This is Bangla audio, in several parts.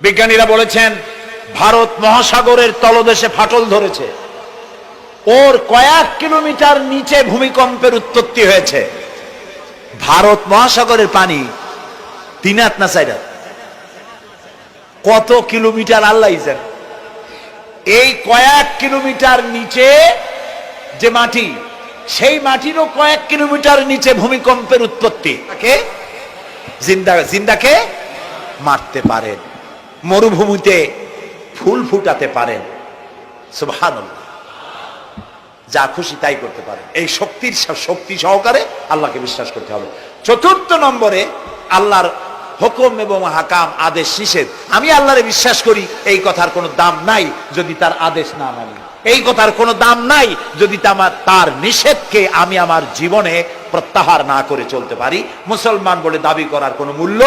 বিজ্ঞানীরা বলেছেন, ভারত মহাসাগরের তলদেশে ফাটল ধরেছে। ওর কয়েক কিলোমিটার নিচে ভূমিকম্পের উৎপত্তি হয়েছে। ভারত মহাসাগরের পানি তিন হাত না হাত? কত কিলোমিটার আল্লাহ এই কয়েক কিলোমিটার নিচে যে মাটি, সেই মাটিরও কয়েক কিলোমিটার নিচে ভূমিকম্পের উৎপত্তি। জিন্দাকে মারতে পারেন। মরুভূমিতে ফুল ফুটাতে পারেন। সুবহানাল্লাহ। যা খুশি তাই করতে পারেন। এই শক্তির শক্তি সহকারে আল্লাহকে বিশ্বাস করতে হবে। চতুর্থ নম্বরে আল্লাহর হুকুম এবং হাকাম, আদেশ নিষেধ। আমি আল্লাহরে বিশ্বাস করি, এই কথার কোনো দাম নাই যদি তার আদেশ না মানি। এই কথার কোনো দাম নাই যদি তার নিষেধকে আমি আমার জীবনে প্রত্যাহার না করে চলতে পারি। মুসলমান বলে দাবি করার কোনো মূল্য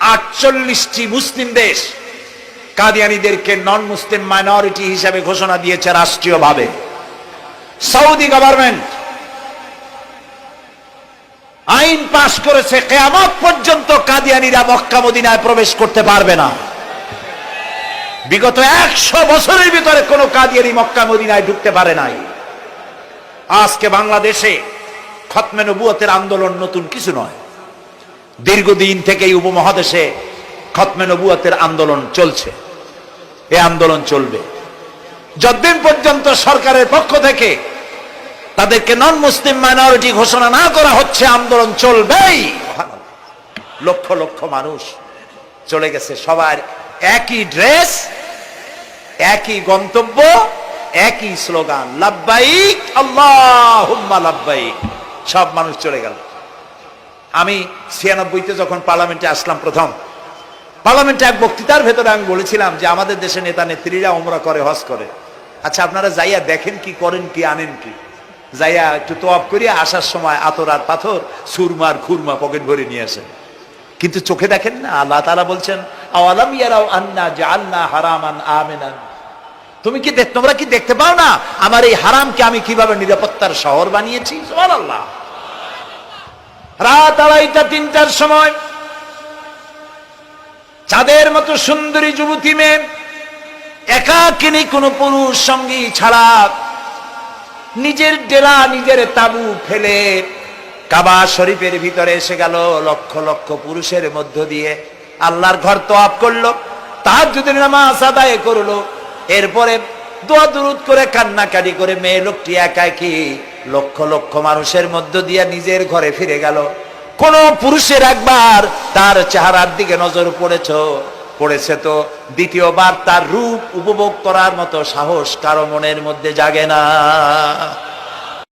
আটচল্লিশটি মুসলিম দেশ কাদিয়ানিদেরকে নন মুসলিম মাইনরিটি হিসাবে ঘোষণা দিয়েছে রাষ্ট্রীয়ভাবে। সৌদি গভর্নমেন্ট আইন পাশ করেছে, কেয়ামত পর্যন্ত কাদিয়ানিরা মক্কা মদিনায় প্রবেশ করতে পারবে না। বিগত একশো বছরের ভিতরে কোনো কাদিয়ানি মক্কা মদিনায় ঢুকতে পারে নাই। আজকে বাংলাদেশে খতমে নবুয়তের আন্দোলন নতুন কিছু নয়। দীর্ঘদিন থেকে এই উপমহাদেশে খতমে নবুয়তের আন্দোলন চলছে। এই আন্দোলন চলবে। যতদিন পর্যন্ত সরকারের পক্ষ থেকে তাদেরকে নন মুসলিম মাইনরিটি ঘোষণা না করা হচ্ছে, আন্দোলন চলবেই। লক্ষ লক্ষ মানুষ চলে গেছে। সবার একই ড্রেস, একই গন্তব্য, একই স্লোগান লাব্বাইক আল্লাহ লাব্বাইক সব মানুষ চলে গেল। আমি ছিয়ানব্বইতে যখন পার্লামেন্টে আসলাম প্রথম, পার্লামেন্টে এক বক্তৃতার ভেতরে আমি বলেছিলাম যে আমাদের দেশে নেতা নেত্রীরা ওমরা করে, হজ করে। আচ্ছা আপনারা যাইয়া দেখেন কি, করেন কি, আনেন কি? যাইয়া একটু তোয়াব করিয়া আসার সময় আতর আর পাথর সুরমার খুরমা পকেট ভরে নিয়ে আসেন। কিন্তু চোখে দেখেন না, আল্লাহ তালা বলছেন, আওয়ালাম ইয়ারাও আন্না যে আন্না হারামান আমেনান? তুমি কি তোমরা কি দেখতে পাও না, আমার এই হারামকে আমি কীভাবে নিরাপত্তার শহর বানিয়েছি? আল্লাহ রাত আড়াইটা, তিনটার সময় চাঁদের মতো সুন্দরী যুবতী মেয়ে একাকিনী কোনো পুরুষ সঙ্গী ছাড়া নিজের ডেলা নিজের তাবু ফেলে কাবা শরীফের ভিতরে এসে গেল লক্ষ লক্ষ পুরুষের মধ্য দিয়ে। আল্লাহর ঘর তো আপ করল তার যদি নামাজ আদায় করল। এরপরে দোয়া দুরুদ করে কান্নাকাটি করে মেয়ে লোকটি একাকি লক্ষ লক্ষ মানুষের মধ্য দিয়ে নিজের ঘরে ফিরে গেল। কোন পুরুষের একবার তার চেহারার দিকে নজর পড়েছ। পড়েছে তো দ্বিতীয়বার তার রূপ উপভোগ করার মতো সাহস কারও মনের মধ্যে জাগে না।